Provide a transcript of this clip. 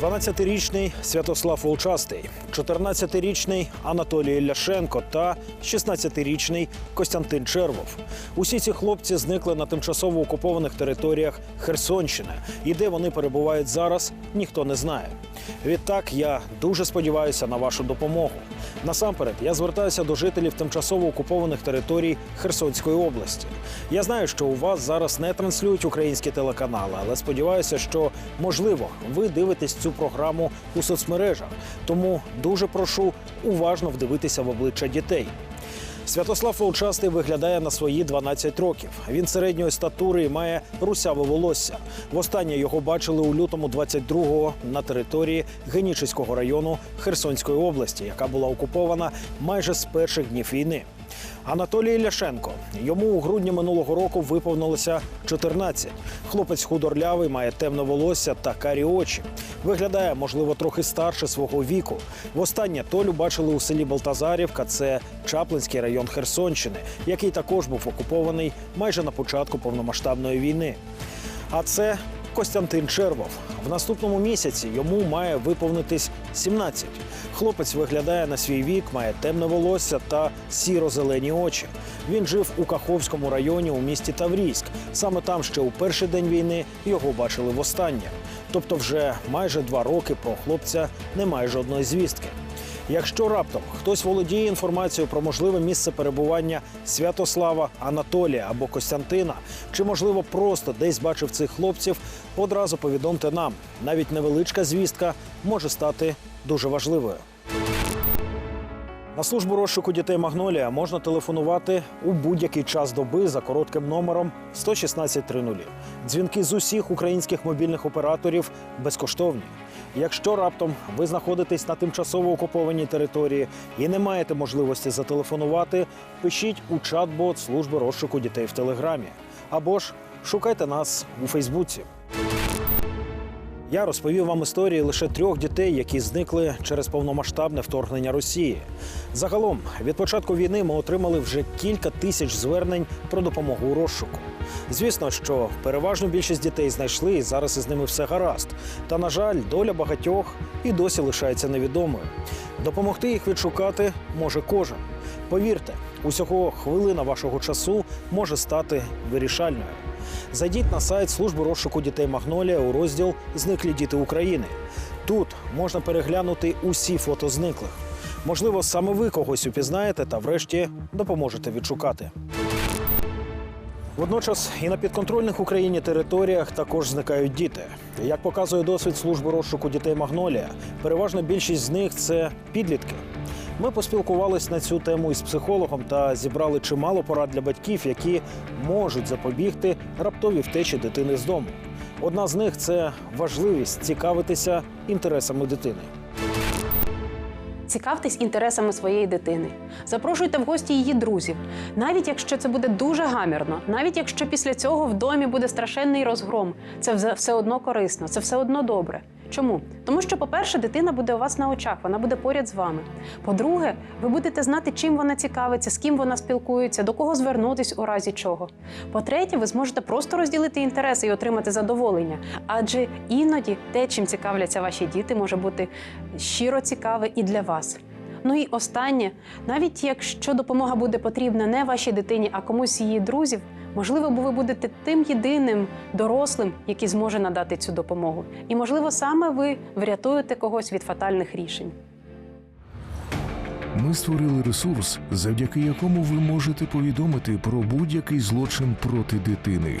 12-річний Святослав Волчастий, 14-річний Анатолій Ляшенко та 16-річний Костянтин Червов. Усі ці хлопці зникли на тимчасово окупованих територіях Херсонщини. І де вони перебувають зараз, ніхто не знає. Відтак я дуже сподіваюся на вашу допомогу. Насамперед, я звертаюся до жителів тимчасово окупованих територій Херсонської області. Я знаю, що у вас зараз не транслюють українські телеканали, але сподіваюся, що можливо ви дивитесь цю програму у соцмережах. Тому дуже прошу уважно вдивитися в обличчя дітей. Святослав Волчастий виглядає на свої 12 років. Він середньої статури і має русяве волосся. Востаннє його бачили у лютому 22-го на території Генічеського району Херсонської області, яка була окупована майже з перших днів війни. Анатолій Ляшенко. Йому у грудні минулого року виповнилося 14. Хлопець худорлявий, має темне волосся та карі очі. Виглядає, можливо, трохи старше свого віку. Востаннє Толю бачили у селі Балтазарівка, це Чаплинський район Херсонщини, який також був окупований майже на початку повномасштабної війни. А це Костянтин Червов. В наступному місяці йому має виповнитись 17. Хлопець виглядає на свій вік, має темне волосся та сіро-зелені очі. Він жив у Каховському районі у місті Таврійськ. Саме там ще у перший день війни його бачили востаннє. Тобто, вже майже два роки про хлопця немає жодної звістки. Якщо раптом хтось володіє інформацією про можливе місце перебування Святослава, Анатолія або Костянтина, чи можливо просто десь бачив цих хлопців, одразу повідомте нам. Навіть невеличка звістка може стати дуже важливою. На службу розшуку дітей Магнолія можна телефонувати у будь-який час доби за коротким номером 11630. Дзвінки з усіх українських мобільних операторів безкоштовні. Якщо раптом ви знаходитесь на тимчасово окупованій території і не маєте можливості зателефонувати, пишіть у чат-бот служби розшуку дітей в Телеграмі або ж шукайте нас у Фейсбуці. Я розповів вам історії лише трьох дітей, які зникли через повномасштабне вторгнення Росії. Загалом, від початку війни ми отримали вже кілька тисяч звернень про допомогу у розшуку. Звісно, що переважну більшість дітей знайшли, і зараз із ними все гаразд. Та, на жаль, доля багатьох і досі лишається невідомою. Допомогти їх відшукати може кожен. Повірте, усього хвилина вашого часу може стати вирішальною. Зайдіть на сайт служби розшуку дітей Магнолія у розділ Зниклі діти України. Тут можна переглянути усі фото зниклих. Можливо, саме ви когось упізнаєте та врешті допоможете відшукати. Водночас і на підконтрольних Україні територіях також зникають діти. Як показує досвід служби розшуку дітей Магнолія, переважна більшість з них це підлітки. Ми поспілкувались на цю тему із психологом та зібрали чимало порад для батьків, які можуть запобігти раптовій втечі дитини з дому. Одна з них це важливість цікавитися інтересами дитини. Цікавтесь інтересами своєї дитини. Запрошуйте в гості її друзів, навіть якщо це буде дуже гамірно, навіть якщо після цього в домі буде страшенний розгром, це все- одно корисно, це все одно добре. Чому? Тому що, по-перше, дитина буде у вас на очах, вона буде поряд з вами. По-друге, ви будете знати, чим вона цікавиться, з ким вона спілкується, до кого звернутись у разі чого. По-третє, ви зможете просто розділити інтереси і отримати задоволення. Адже іноді те, чим цікавляться ваші діти, може бути щиро цікаве і для вас. Ну і останнє, навіть якщо допомога буде потрібна не вашій дитині, а комусь її друзів, можливо, ви будете тим єдиним дорослим, який зможе надати цю допомогу. І можливо, саме ви врятуєте когось від фатальних рішень. Ми створили ресурс, завдяки якому ви можете повідомити про будь-який злочин проти дитини.